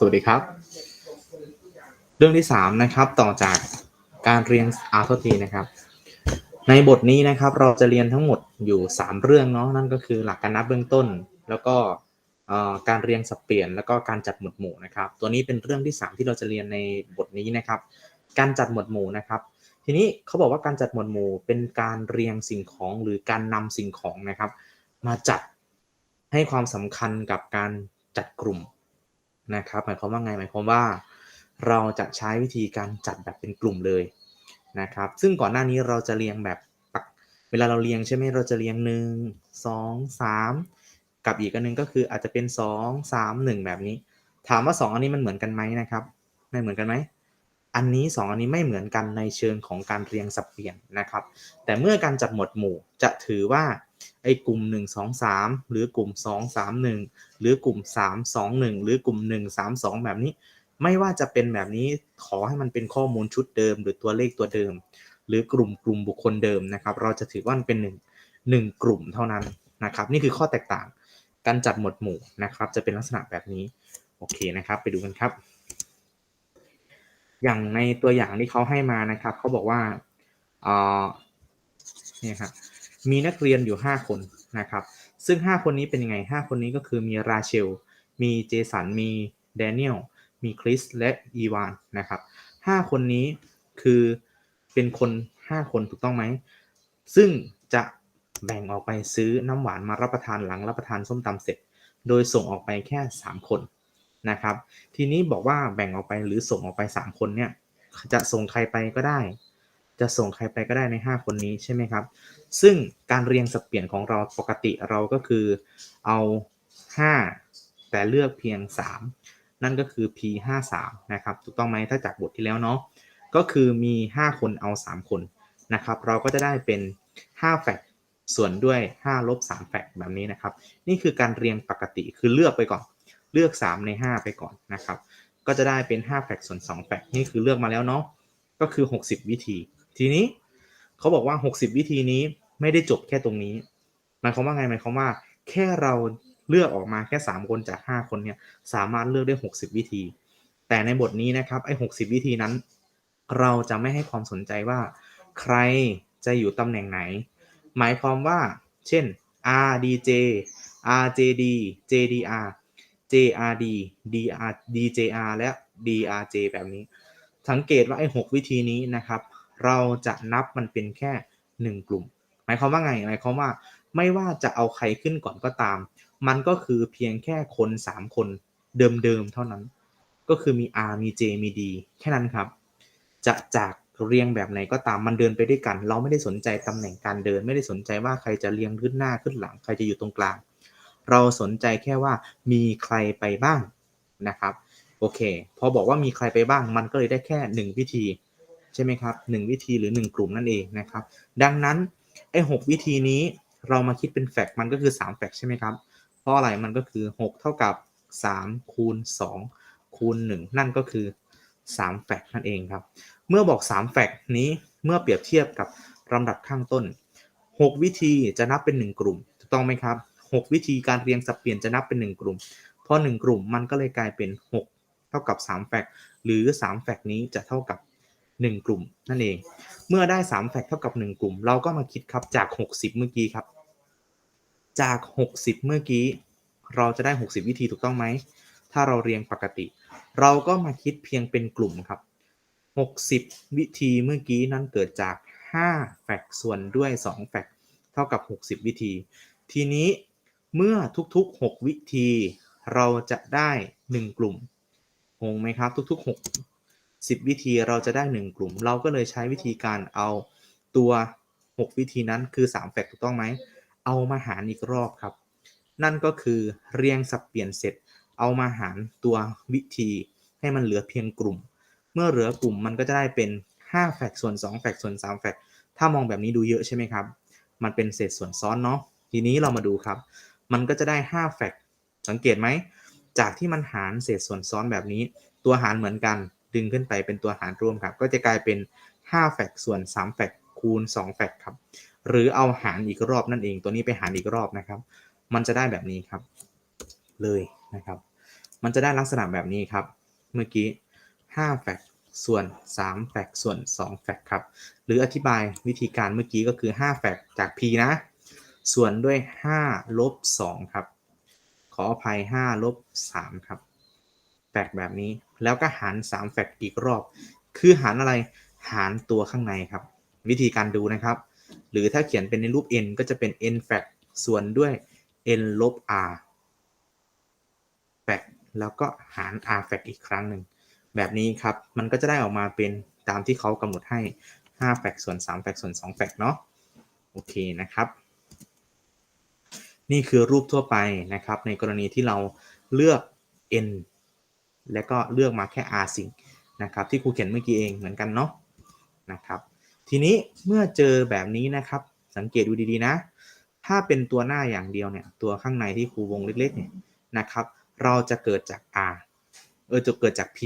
สวัสดีครับ เรื่องที่สามนะครับต่อจากการเรียนอาร์ททีนะครับ ในบทนี้นะครับเราจะเรียนทั้งหมดอยู่3เรื่องเนาะนั่นก็คือหลักการนับเบื้องต้น แล้วก็การเรียงสับเปลี่ยนแล้วก็การจัดหมวดหมู่นะครับ ตัวนี้เป็นเรื่องที่ 3 ที่เราจะเรียนในบทนี้นะครับ การจัดหมวดหมู่นะครับ ทีนี้เขาบอกว่าการจัดหมวดหมู่ เป็นการเรียงสิ่งของหรือการนำสิ่งของนะครับ มาจัดให้ความสำคัญกับการจัดกลุ่ม นะครับหมายความว่าไงหมายความว่า เราจะใช้วิธีการจัดแบบเป็นกลุ่มเลยนะครับซึ่งก่อนหน้านี้เราจะเรียงแบบปักเวลาเราเรียงใช่ไหมเราจะเรียงหนึ่งสองสามกับอีกอันหนึงก็คืออาจจะเป็นสองสามหนึ่งแบบนี้ ถามว่าสองอันนี้มันเหมือนกันไหมนะครับไม่เหมือนกันไหมอันนี้ 2 อันนี้ไม่เหมือนกันในเชิงของการเรียงสับเปลี่ยนนะครับ แต่เมื่อการจัดหมวดหมู่จะถือว่า ไอ้กลุ่ม 1 2 3 หรือกลุ่ม 2 3 1 หรือกลุ่ม 3 2 1 หรือกลุ่ม 1 3 2 แบบนี้ ไม่ว่าจะเป็นแบบนี้ขอให้มันเป็นข้อมูลชุดเดิม หรือตัวเลขตัวเดิม หรือกลุ่มกลุ่มบุคคลเดิมนะครับ เราจะถือว่ามันเป็น1 1กลุ่มเท่านั้นนะครับ นี่คือข้อแตกต่างการจัดหมวดหมู่นะครับ จะเป็นลักษณะแบบนี้โอเคนะครับ ไปดูกันครับ อย่างในตัวอย่างที่เขาให้มานะครับเขาบอกว่าเอ่อเนี่ยครับ มีนักเรียนอยู่ 5 คนนะครับ ซึ่ง 5 คนนี้เป็นยังไง 5 คนนี้ก็คือมีราเชล มีเจสัน มีแดเนียล มีคริส และอีวานนะครับ5คนนี้คือเป็นคน 5 คนถูกต้องไหม ซึ่งจะแบ่งออกไปซื้อน้ำหวานมารับประทานหลังรับประทานส้มตำเสร็จ โดยส่งออกไปแค่ 3 คนนะครับ ทีนี้บอกว่าแบ่งออกไปหรือส่งออกไป 3 คนเนี่ยจะส่งใครไปก็ได้ จะส่งใครไปก็ได้ใน 5 คนนี้ใช่ไหมครับ ซึ่งการเรียงสับเปลี่ยนของเราปกติเราก็คือเอา 5 แต่เลือกเพียง 3 นั่นก็คือ p 5 3นะครับ ถูกต้องไหมถ้าจากบทที่แล้วเนาะ ก็คือมี 5 คนเอา 3 คนนะครับ เราก็จะได้เป็น5แฟกส่วนด้วย5ลบ3แฟกแบบนี้นะครับ นี่คือการเรียงปกติคือเลือกไปก่อน เลือก 3 ใน 5 ไปก่อนนะครับ ก็จะได้เป็น5แฟกส่วน2แฟกนี่คือเลือกมาแล้วเนาะ ก็คือ 60 วิธี ทีนี้เขาบอกว่า 60 วิธีนี้ไม่ได้จบแค่ตรงนี้หมายความว่าไงหมายความว่า แค่เราเลือกออกมาแค่ 3 คนจาก 5 คนเนี่ยสามารถเลือกได้ 60 วิธี แต่ในบทนี้นะครับไอ้60 วิธีนั้น เราจะไม่ให้ความสนใจว่า ใครจะอยู่ตำแหน่งไหน หมายความว่า เช่น RDJ RJD JDR JRD DR DJR และ DRJ แบบนี้ สังเกตว่าไอ้6วิธีนี้นะครับ เราจะนับมันเป็นแค่ 1 กลุ่ม หมายความว่าไงหมายความว่า ไม่ว่าจะเอาใครขึ้นก่อนก็ตาม มันก็คือเพียงแค่คน 3 คนเดิมๆเท่านั้น ก็คือมี R มี J มี D แค่นั้นครับ จะจากเรียงแบบไหนก็ตามมันเดินไปด้วยกัน เราไม่ได้สนใจตำแหน่งการเดิน ไม่ได้สนใจว่าใครจะเรียงขึ้นหน้าขึ้นหลังใครจะอยู่ตรงกลาง เราสนใจแค่ว่ามีใครไปบ้างนะครับ โอเค พอบอกว่ามีใครไปบ้าง มันก็เลยได้แค่ 1 วิธี ช่ไหมครับ1วิธีหรือ 1 กลุ่มนั่นเองนะครับ ดังนั้นไอ้6วิธีนี้เรามาคิดเป็นแฟกต์มันก็คือ 3 แฟกต์ใช่ไหมครับ เพราะอะไรมันก็คือ 6 เท่ากับ 3 คูณ 2 คูณ 1 นั่นก็คือ 3 แฟกต์นั่นเองครับ เมื่อบอก 3 แฟกต์นี้เมื่อเปรียบเทียบกับลำดับข้างต้น 6 วิธีจะนับเป็น 1 กลุ่มถูกต้องไหมครับ 6 วิธีการเรียงสับเปลี่ยนจะนับเป็น 1 กลุ่ม เพราะ 1 กลุ่มมันก็เลยกลายเป็น 6 เท่ากับ 3 แฟกต์หรือ 3 แฟกต์นี้จะเท่ากับ 1 กลุ่มนั่นเอง เมื่อได้ 3 แฟกต์เท่ากับ 1 กลุ่ม เราก็มาคิดครับจาก 60 เมื่อกี้ครับ จาก 60 เมื่อกี้ เราจะได้ 60 วิธีถูกต้องไหม ถ้าเราเรียงปกติ เราก็มาคิดเพียงเป็นกลุ่มครับ 60 วิธีเมื่อกี้นั้นเกิดจาก 5 แฟกต์ส่วนด้วย 2 แฟกต์เท่ากับ 60 วิธี ทีนี้เมื่อทุกๆ 6 วิธี เราจะได้ 1 กลุ่มงงไหมครับ ทุกๆ 6 10 วิธีเราจะได้ 1 กลุ่ม เราก็เลยใช้วิธีการเอาตัว 6 วิธีนั้นคือ 3 แฟกต์ถูกต้องไหม เอามาหารอีกรอบครับ นั่นก็คือเรียงสับเปลี่ยนเสร็จ เอามาหารตัววิธีให้มันเหลือเพียงกลุ่ม เมื่อเหลือกลุ่มมันก็จะได้เป็น 5 แฟกต์ส่วน 2 แฟกต์ส่วน 3 แฟกต์ถ้ามองแบบนี้ดูเยอะใช่ไหมครับ มันเป็นเศษส่วนซ้อนเนาะ ทีนี้เรามาดูครับ มันก็จะได้ 5 แฟกต์สังเกตไหม จากที่มันหารเศษส่วนซ้อนแบบนี้ ตัวหารเหมือนกัน ดึงขึ้นไปเป็นตัวหารร่วมครับ ก็จะกลายเป็น 5 แฟกต์ส่วน3แฟกต์คูณ2แฟกต์ครับ หรือเอาหารอีกรอบนั่นเอง ตัวนี้ไปหารอีกรอบนะครับ มันจะได้แบบนี้ครับ เลยนะครับ มันจะได้ลักษณะแบบนี้ครับ เมื่อกี้5แฟกส่วน3แฟกส่วน2แฟกครับ หรืออธิบายวิธีการเมื่อกี้ก็คือ5แฟกจาก p นะ ส่วนด้วย5ลบ2ครับ ขออภัย5ลบ3ครับ แฟกแบบนี้ แล้วก็หาร3แฟกอีกรอบ คือหารอะไรหารตัวข้างในครับ วิธีการดูนะครับ หรือถ้าเขียนเป็นในรูป n ก็จะเป็น n แฟกส่วนด้วย n ลบ r แฟกแล้วก็หาร r แฟกอีกครั้งหนึ่งแบบนี้ครับ มันก็จะได้ออกมาเป็นตามที่เขากำหนดให้ 5 แฟกส่วน3แฟกส่วน2แฟกเนาะโอเคนะครับ นี่คือรูปทั่วไปนะครับ ในกรณีที่เราเลือก n และก็เลือกมาแค่ r สิ่งนะครับที่ครูเขียนเมื่อกี้เองเหมือนกันเนาะนะครับทีนี้เมื่อเจอแบบนี้นะครับสังเกตดูดีๆนะ ถ้าเป็นตัวหน้าอย่างเดียวเนี่ยตัวข้างในที่ครูวงเล็กๆเนี่ยนะครับเราจะเกิดจาก r เออจะเกิดจาก p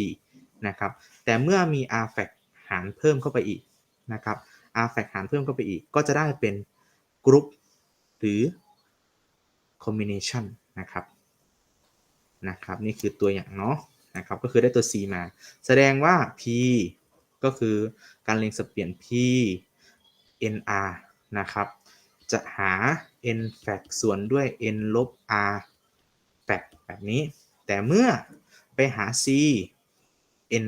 นะครับแต่เมื่อมี r fact หารเพิ่มเข้าไปอีกนะครับ r fact หารเพิ่มเข้าไปอีก ก็จะได้เป็นกรุ๊ปหรือ combination นะครับนะครับนี่คือตัวอย่างเนาะ นะครับก็คือได้ตัว c มา แสดงว่า p ก็คือการเรียงสับเปลี่ยน p nr นะครับ จะหา n fact ส่วนด้วย n ลบ r fact แบบนี้ แต่เมื่อไปหา c n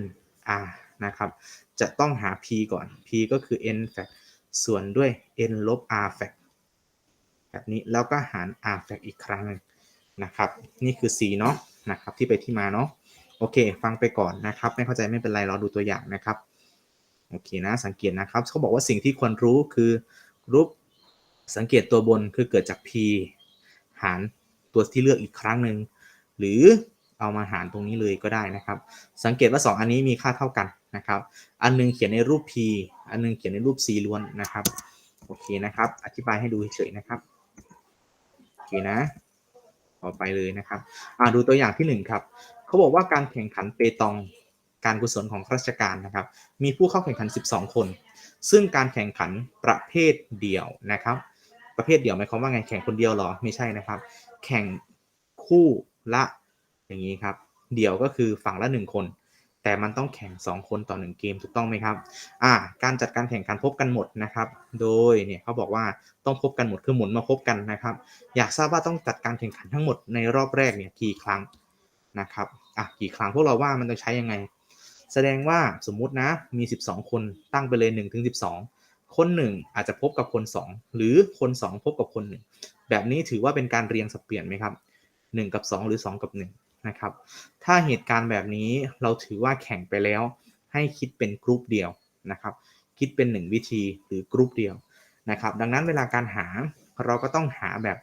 r นะครับ จะต้องหา p ก่อน p ก็คือ n fact ส่วนด้วย n ลบ r fact แบบนี้แล้วก็หาร r fact อีกครั้งนึงนะครับ นี่คือ c เนาะนะครับที่ไปที่มาเนาะ โอเค ฟังไปก่อนนะครับ ไม่เข้าใจไม่เป็นไรเราดูตัวอย่างนะครับโอเคนะสังเกตนะครับเขาบอกว่าสิ่งที่ควรรู้คือรูปสังเกตตัวบนคือเกิดจาก p หารตัวที่เลือกอีกครั้งหนึ่งหรือเอามาหารตรงนี้เลยก็ได้นะครับ สังเกตว่า 2 อันนี้มีค่าเท่ากันนะครับ อันนึงเขียนในรูป p อันนึงเขียนในรูป c ล้วนนะครับโอเคนะครับ อธิบายให้ดูเฉยๆนะครับโอเคนะต่อไปเลยนะครับอ่าดูตัวอย่างที่1ครับ เขาบอกว่าการแข่งขันเปตองการกุศลของข้าราชการนะครับ มีผู้เข้าแข่งขัน 12 คน ซึ่งการแข่งขันประเภทเดี่ยวนะครับ ประเภทเดี่ยวหมายความว่าไงแข่งคนเดียวหรอไม่ใช่นะครับ แข่งคู่ละอย่างนี้ครับ เดี่ยวก็คือฝั่งละ 1 คน แต่มันต้องแข่ง 2 คนต่อ 1 เกมถูกต้องไหมครับอ่าการจัดการแข่งขันพบกันหมดนะครับ โดยเนี่ยเขาบอกว่าต้องพบกันหมดคือหมุนมาพบกันนะครับ อยากทราบว่าต้องจัดการแข่งขันทั้งหมดในรอบแรกเนี่ยกี่ครั้งนะครับ อะกี่ครั้งพวกเราว่ามันจะใช้ยังไง แสดงว่าสมมุตินะมี 12 คนตั้งไปเลย1ถึง12 คน 1 อาจจะพบกับคน 2 หรือคน 2 พบกับคน 1 แบบนี้ถือว่าเป็นการเรียงสับเปลี่ยนไหมครับ 1 กับ 2 หรือ 2 กับ 1 นะครับ ถ้าเหตุการณ์แบบนี้เราถือว่าแข่งไปแล้ว ให้คิดเป็นกรุ๊ปเดียวนะครับคิดเป็น 1 วิธีหรือกรุ๊ปเดียวนะครับ ดังนั้นเวลาการหาเราก็ต้องหาแบบ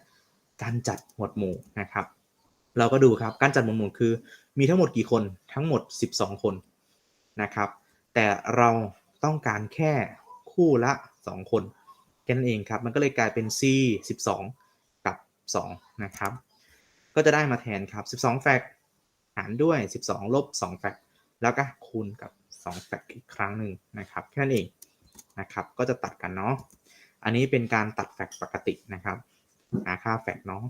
การจัดหมวดหมู่นะครับ เราก็ดูครับการจัดหมวดหมู่คือ มีทั้งหมดกี่คนทั้งหมด 12 คนนะครับ แต่เราต้องการแค่คู่ละ 2 คนแค่นั้นเองครับ มันก็เลยกลายเป็น C 12 กับ 2 นะครับ ก็จะได้มาแทนครับ 12 แฟกหารด้วย 12 ลบ 2 แฟกแล้วก็คูณกับ 2 แฟกอีกครั้งหนึ่งนะครับ แค่นั้นเองนะครับ ก็จะตัดกันเนาะ อันนี้เป็นการตัดแฟกปกตินะครับ หาค่าแฟกเนาะ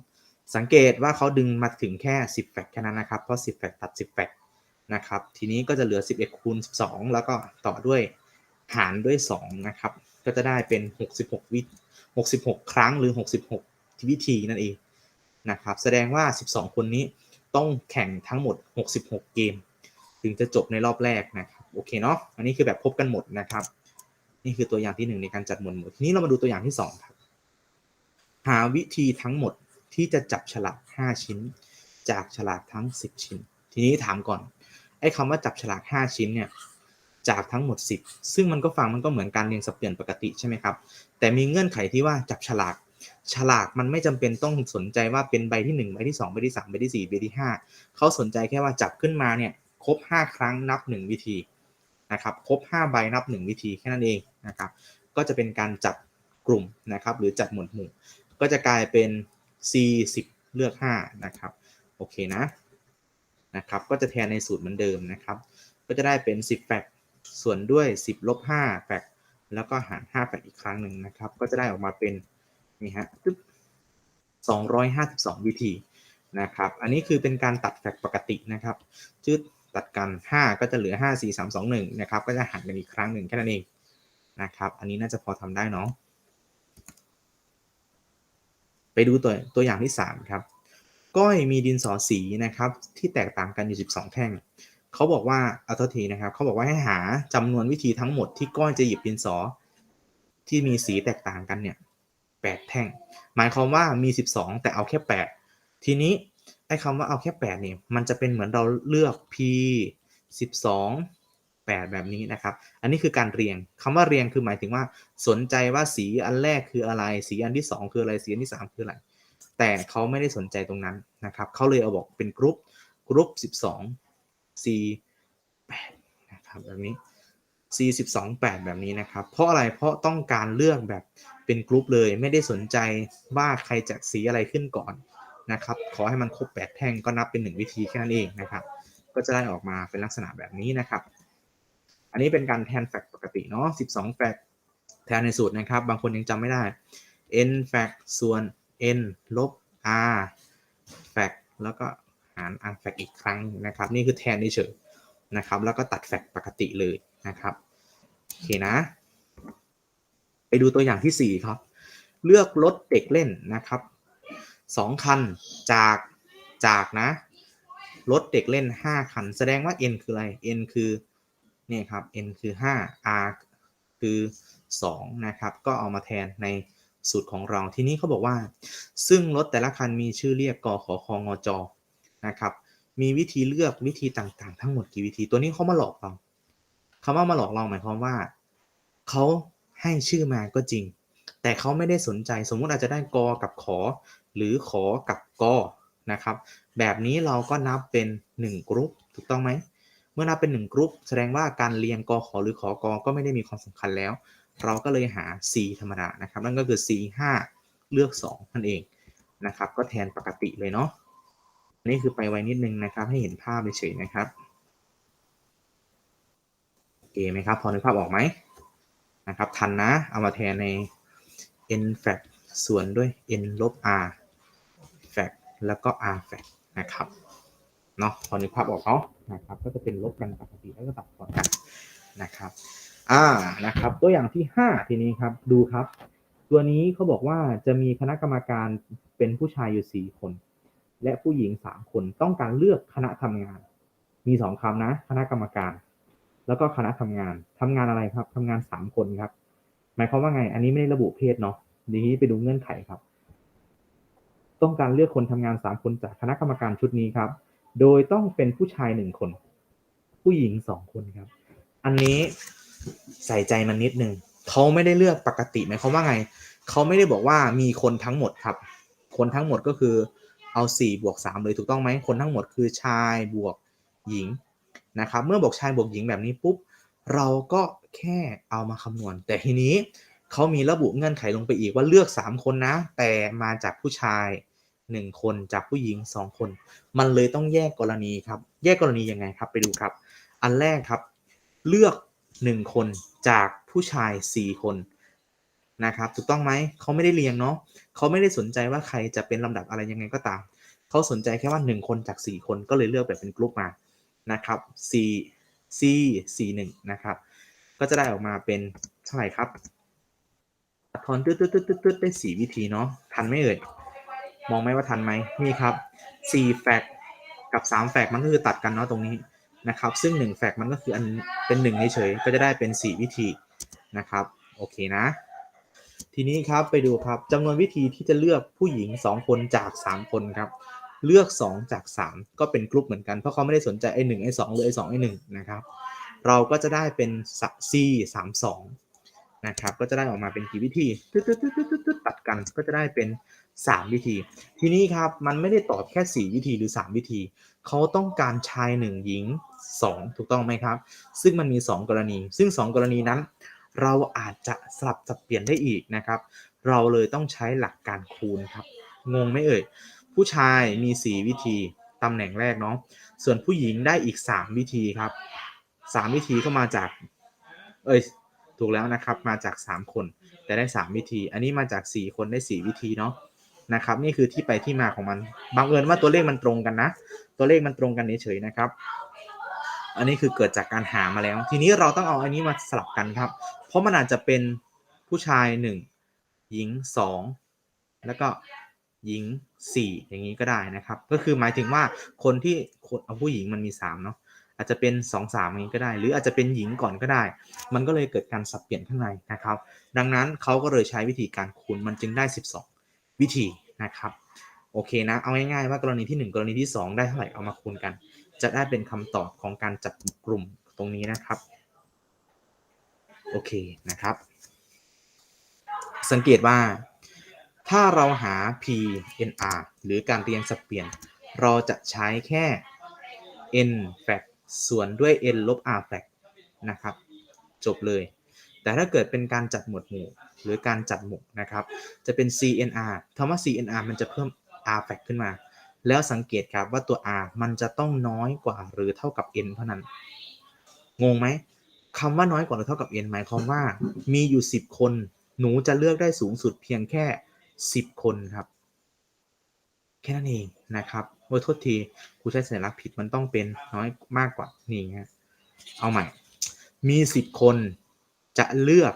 สังเกตว่าเขาดึงมาถึงแค่ 10 แฟกแค่นั้นนะครับ เพราะ 10 แฟกตัด 10 แฟกนะครับ ทีนี้ก็จะเหลือ 11คูณ12 แล้วก็ต่อด้วยหารด้วย 2 นะครับ ก็จะได้เป็น 66 วิ 66 ครั้งหรือ 66 วิธีนั่นเองนะครับ แสดงว่า 12 คนนี้ต้องแข่งทั้งหมด 66 เกม ถึงจะจบในรอบแรกนะครับ โอเคเนาะ อันนี้คือแบบพบกันหมดนะครับ นี่คือตัวอย่างที่ 1 ในการจัดหมวดหมู่ ทีนี้เรามาดูตัวอย่างที่ 2 ครับ หาวิธีทั้งหมด ที่จะจับฉลาก 5 ชิ้น จากฉลากทั้ง 10 ชิ้น ทีนี้ถามก่อน ไอ้คำว่าจับฉลาก 5 ชิ้นเนี่ย จากทั้งหมด 10 ซึ่งมันก็ฟังมันก็เหมือนการเรียงสับเปลี่ยนปกติใช่ไหมครับ แต่มีเงื่อนไขที่ว่าจับฉลาก ฉลากมันไม่จำเป็นต้องสนใจว่าเป็นใบที่ 1 ใบที่ 2 ใบที่ 3 ใบที่ 4 ใบที่ 5 เขาสนใจแค่ว่าจับขึ้นมาเนี่ย ครบ 5 ครั้งนับ 1 วิธีนะครับ ครบ 5 ใบนับ 1 วิธีแค่นั้นเองนะครับ ก็จะเป็นการจับกลุ่มนะครับ หรือจัดหมวดหมู่ ก็จะกลายเป็น C 10 เลือก 5 นะครับ โอเคนะ นะครับ ก็จะแทนในสูตรเหมือนเดิมนะครับ ก็จะได้เป็น 10 แฟกส่วนด้วย 10 ลบ 5 แฟกแล้วก็หาร 5 แฟกอีกครั้งหนึ่งนะครับ ก็จะได้ออกมาเป็นนี่ฮะ252 วิธีนะครับ อันนี้คือเป็นการตัดแฟกปกตินะครับจืดตัดกัน 5 ก็จะเหลือ 5 4 3 2 1 นะครับ ก็จะหันกันอีกครั้งหนึ่งแค่นั้นเองนะครับ อันนี้น่าจะพอทำได้เนาะ ไปดูตัวตัวอย่างที่ 3 ครับ ก้อยมีดินสอสีนะครับที่แตกต่างกันอยู่ 12 แท่ง เขาบอกว่าเอาทษทีนะครับเขาบอกว่าให้หาจำนวนวิธีทั้งหมดที่ก้อยจะหยิบดินสอ ที่มีสีแตกต่างกันเนี่ย8แท่ง หมายความว่ามี 12 แต่เอาแค่ 8 ทีนี้ไอ้คำว่าเอาแค่8เนี่ยมันจะเป็นเหมือนเราเลือก p 12 8 แบบนี้นะครับ อันนี้คือการเรียงคำว่าเรียงคือหมายถึงว่าสนใจว่าสีอันแรกคืออะไร สีอันที่ 2 คืออะไรสีอันที่ 3 คืออะไร แต่เขาไม่ได้สนใจตรงนั้นนะครับเขาเลยเอาบอกเป็นกรุ๊ปกรุ๊ป12 C 8นะครับแบบนี้ C 12 8 แบบนี้นะครับ เพราะอะไรเพราะต้องการเลือกแบบเป็นกรุ๊ปเลยไม่ได้สนใจว่าใครจะสีอะไรขึ้นก่อนนะครับ ขอให้มันครบ 8 แท่งก็นับเป็น 1 วิธีแค่นั้นเองนะครับ ก็จะได้ออกมาเป็นลักษณะแบบนี้นะครับ อันนี้เป็นการแทนแฟกปกติเนาะ12แฟกแทนในสูตรนะครับ บางคนยังจำไม่ได้ n แฟกส่วน n ลบ r แฟกแล้วก็หาร r แฟกอีกครั้งนะครับ นี่คือแทนเฉยนะครับ แล้วก็ตัดแฟกปกติเลยนะครับโอเคนะ ไปดูตัวอย่างที่ 4 ครับ เลือกรถเด็กเล่นนะครับสองคันจากจากนะรถเด็กเล่น 5 คัน แสดงว่า n คืออะไร n คือ เนี่ยครับ n คือ 5 r คือ 2 นะครับ ก็เอามาแทนในสูตรของเรา ทีนี้เขาบอกว่า ซึ่งรถแต่ละคันมีชื่อเรียกกขอคองจนะครับ มีวิธีเลือกวิธีต่างๆ ทั้งหมดกี่วิธี ตัวนี้เขามาหลอกเราคำว่ามาหลอกเราหมายความว่า เขาให้ชื่อมาก็จริง แต่เขาไม่ได้สนใจ สมมุติอาจจะได้กอกับขอ หรือขอกับกอนะครับ แบบนี้เราก็นับเป็น 1 กรุ๊ป ถูกต้องไหม มื่อนับเป็น1กรุ๊ปแสดงว่าการเรียงกอขอหรือขอกอก็ไม่ได้มีความสำคัญแล้ว เราก็เลยหา C ธรรมดานะครับ นั่นก็คือ C 5เลือก 2 นั่นเองนะครับ ก็แทนปกติเลยเนาะนี่คือไปไวนิดนึงนะครับ ให้เห็นภาพเฉยๆนะครับโอเคไหมครับ พอนึกภาพออกไหมนะครับ ทันนะ เอามาแทนใน n f a c ส่วนด้วย n ลบ r f a c แล้วก็ r f a c นะครับ เนาะพอนึกภาพออกเนาะ นะครับ ก็จะเป็นลบกันปกติแล้วก็ตัดต่อกันนะครับ อ่านะครับ ตัวอย่างที่ 5 ทีนี้ครับดูครับ ตัวนี้เขาบอกว่าจะมีคณะกรรมการเป็นผู้ชายอยู่ 4 คน และผู้หญิง 3 คนต้องการเลือกคณะทำงาน มี 2คำนะ คณะกรรมการ แล้วก็คณะทำงานทำงานอะไรครับทำงาน 3 คนครับ หมายความว่าไง อันนี้ไม่ได้ระบุเพศเนาะดีนี้ไปดูเงื่อนไขครับ ต้องการเลือกคนทำงาน 3 คนจากคณะกรรมการชุดนี้ครับ โดยต้องเป็นผู้ชาย1คน ผู้หญิง2คนครับ อันนี้ใส่ใจมันนิดนึงเขาไม่ได้เลือกปกติหมายความว่าไงเขาไม่ได้บอกว่ามีคนทั้งหมดครับ คนทั้งหมดก็คือเอา4บวก3เลยถูกต้องไหมคนทั้งหมดคือชายบวกหญิงนะครับเมื่อบอกชายบวกหญิงแบบนี้ปุ๊บเราก็แค่เอามาคำนวณ แต่ทีนี้เขามีระบุเงื่อนไขลงไปอีกว่าเลือก 3 คนนะ แต่มาจากผู้ชาย 1 คนจากผู้หญิง 2 คน มันเลยต้องแยกกรณีครับ แยกกรณียังไงครับไปดูครับ อันแรกครับ เลือก 1 คนจากผู้ชาย 4 คนนะครับถูกต้องไหมเขาไม่ได้เรียงเนาะเขาไม่ได้สนใจว่าใครจะเป็นลำดับอะไรยังไงก็ตามเขาสนใจแค่ว่า 1 คนจาก 4 คนก็เลยเลือกแบบเป็นกลุ่มมานะครับ C C C 1นะครับ ก็จะได้ออกมาเป็นเท่าไหร่ครับตัดทอนตึ๊ดตึ๊ดตึ๊ดตึ๊ดได้ 4 วิธีเนาะทันไหมเอ่ย มองไหมว่าทันไหมนี่ครับ4แฟกกับ3แฟกมันก็คือตัดกันเนาะตรงนี้นะครับ ซึ่ง1แฟกมันก็คืออันเป็น1เฉยๆก็จะได้เป็น 4 วิธีนะครับโอเคนะ ทีนี้ครับไปดูครับจำนวนวิธีที่จะเลือกผู้หญิง 2 คนจาก 3 คนครับเลือก 2 จาก 3 ก็เป็นกลุ่มเหมือนกัน เพราะเขาไม่ได้สนใจไอ้หนึ่งไอ้สองหรือไอ้สองไอ้หนึ่งนะครับเราก็จะได้เป็น C 3 2นะครับก็จะได้ออกมาเป็นกี่วิธีตึ๊ดตึ๊ดตึ๊ดตึ๊ดตัดกันก็จะได้เป็น 3 วิธี ทีนี้ครับมันไม่ได้ตอบแค่ 4 วิธีหรือ 3 วิธี เขาต้องการชาย 1 หญิง 2 ถูกต้องไหมครับ ซึ่งมันมี 2 กรณี ซึ่ง 2 กรณีนั้น เราอาจจะสลับสับเปลี่ยนได้อีกนะครับ เราเลยต้องใช้หลักการคูณครับ งงไหมเอ่ย ผู้ชายมี 4 วิธีตำแหน่งแรกเนาะ ส่วนผู้หญิงได้อีก 3 วิธีครับ 3 วิธีก็มาจาก เอ้ยถูกแล้วนะครับ มาจาก 3 คน แต่ได้ 3 วิธี อันนี้มาจาก 4 คนได้ 4 วิธีเนาะ นะครับ นี่คือที่ไปที่มาของมันบังเอิญว่าตัวเลขมันตรงกันนะ ตัวเลขมันตรงกันเฉยๆนะครับ อันนี้คือเกิดจากการหามาแล้ว ทีนี้เราต้องเอาอันนี้มาสลับกันครับ เพราะมันอาจจะเป็นผู้ชายหนึ่งหญิงสองแล้วก็หญิงสี่อย่างนี้ก็ได้นะครับ ก็คือหมายถึงว่าคนที่คนเอาผู้หญิงมันมีสามเนาะอาจจะเป็นสองสามอย่างนี้ก็ได้ หรืออาจจะเป็นหญิงก่อนก็ได้ มันก็เลยเกิดการสับเปลี่ยนข้างในนะครับ ดังนั้นเขาก็เลยใช้วิธีการคูณมันจึงได้ 12 วิธี นะครับโอเคนะเอาง่ายๆว่ากรณีที่ 1 กรณีที่ 2 ได้เท่าไหร่เอามาคูณกัน จะได้เป็นคำตอบของการจัดกลุ่มตรงนี้นะครับโอเคนะครับ สังเกตว่าถ้าเราหา p nr หรือการเรียงสับเปลี่ยน เราจะใช้แค่ n fact ส่วนด้วย n ลบ r fact นะครับ จบเลย แต่ถ้าเกิดเป็นการจัดหมวดหมู่หรือการจัดหมวดนะครับ จะเป็น CNR คำว่า CNR มันจะเพิ่ม R fact ขึ้นมา แล้วสังเกตครับว่าตัว R มันจะต้องน้อยกว่าหรือเท่ากับ N เท่านั้น งงไหมคำว่าน้อยกว่าหรือเท่ากับ N หมายความว่า มีอยู่ 10 คน หนูจะเลือกได้สูงสุดเพียงแค่ 10 คนครับ แค่นั้นเองนะครับโอ้ยโทษทีครูใช้สัญลักษณ์ผิดมันต้องเป็นน้อยมากกว่านี่ฮะเอาใหม่ มี 10 คน จะเลือก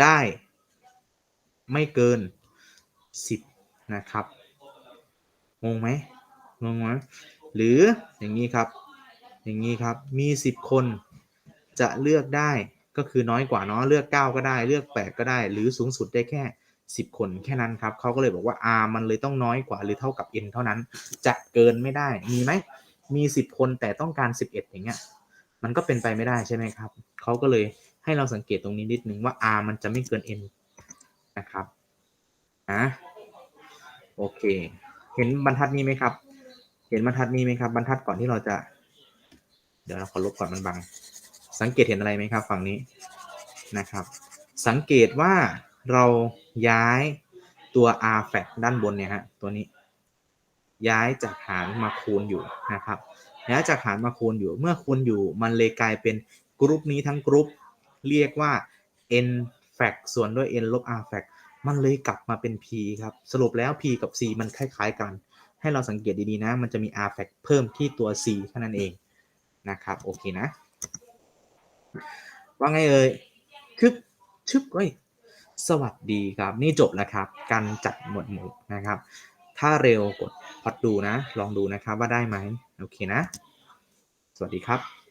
ได้ไม่เกิน 10 นะครับ งงไหมงงไหมหรืออย่างนี้ครับ อย่างนี้ครับ มี 10 คนจะเลือกได้ก็คือน้อยกว่าเนาะเลือก 9 ก็ได้เลือก 8 ก็ได้ หรือสูงสุดได้แค่ 10 คนแค่นั้นครับเขาก็เลยบอกว่า R มันเลยต้องน้อยกว่าหรือเท่ากับ N เท่านั้น จะเกินไม่ได้มีไหมมี 10 คนแต่ต้องการ 11 อย่างเงี้ยมันก็เป็นไปไม่ได้ใช่ไหมครับเขาก็เลย ให้เราสังเกตตรงนี้นิดนึงว่า R มันจะไม่เกิน N นะครับนะโอเค เห็นบรรทัดนี้ไหมครับ เห็นบรรทัดนี้ไหมครับ บรรทัดก่อนที่เราจะ เดี๋ยวเราขอลบก่อนมันบัง สังเกตเห็นอะไรไหมครับ ฝั่งนี้นะครับ สังเกตว่าเราย้ายตัว r f a c ด้านบนเนี่ยฮะตัวนี้ ย้ายจากหารมาคูณอยู่นะครับย้ายจากหารมาคูณอยู่ เมื่อคูณอยู่มันเลยกลายเป็นกรุ๊ปนี้ทั้งกรุ๊ป เรียกว่า n f a c ส่วนด้วย n ลบ r f a c มันเลยกลับมาเป็น p ครับ สรุปแล้ว p กับ c มันคล้าย ๆ กัน ให้เราสังเกตดีๆนะ มันจะมี r f a c เพิ่มที่ตัว c แค่นั้นเองนะครับ โอเคนะ ว่าไงเอ่ยชึบชึบเอ้ยสวัสดีครับ นี่จบแล้วครับ การจัดหมวดหมู่นะครับ ถ้าเร็วกดพอดดูนะ ลองดูนะครับว่าได้ไหมโอเคนะ สวัสดีครับ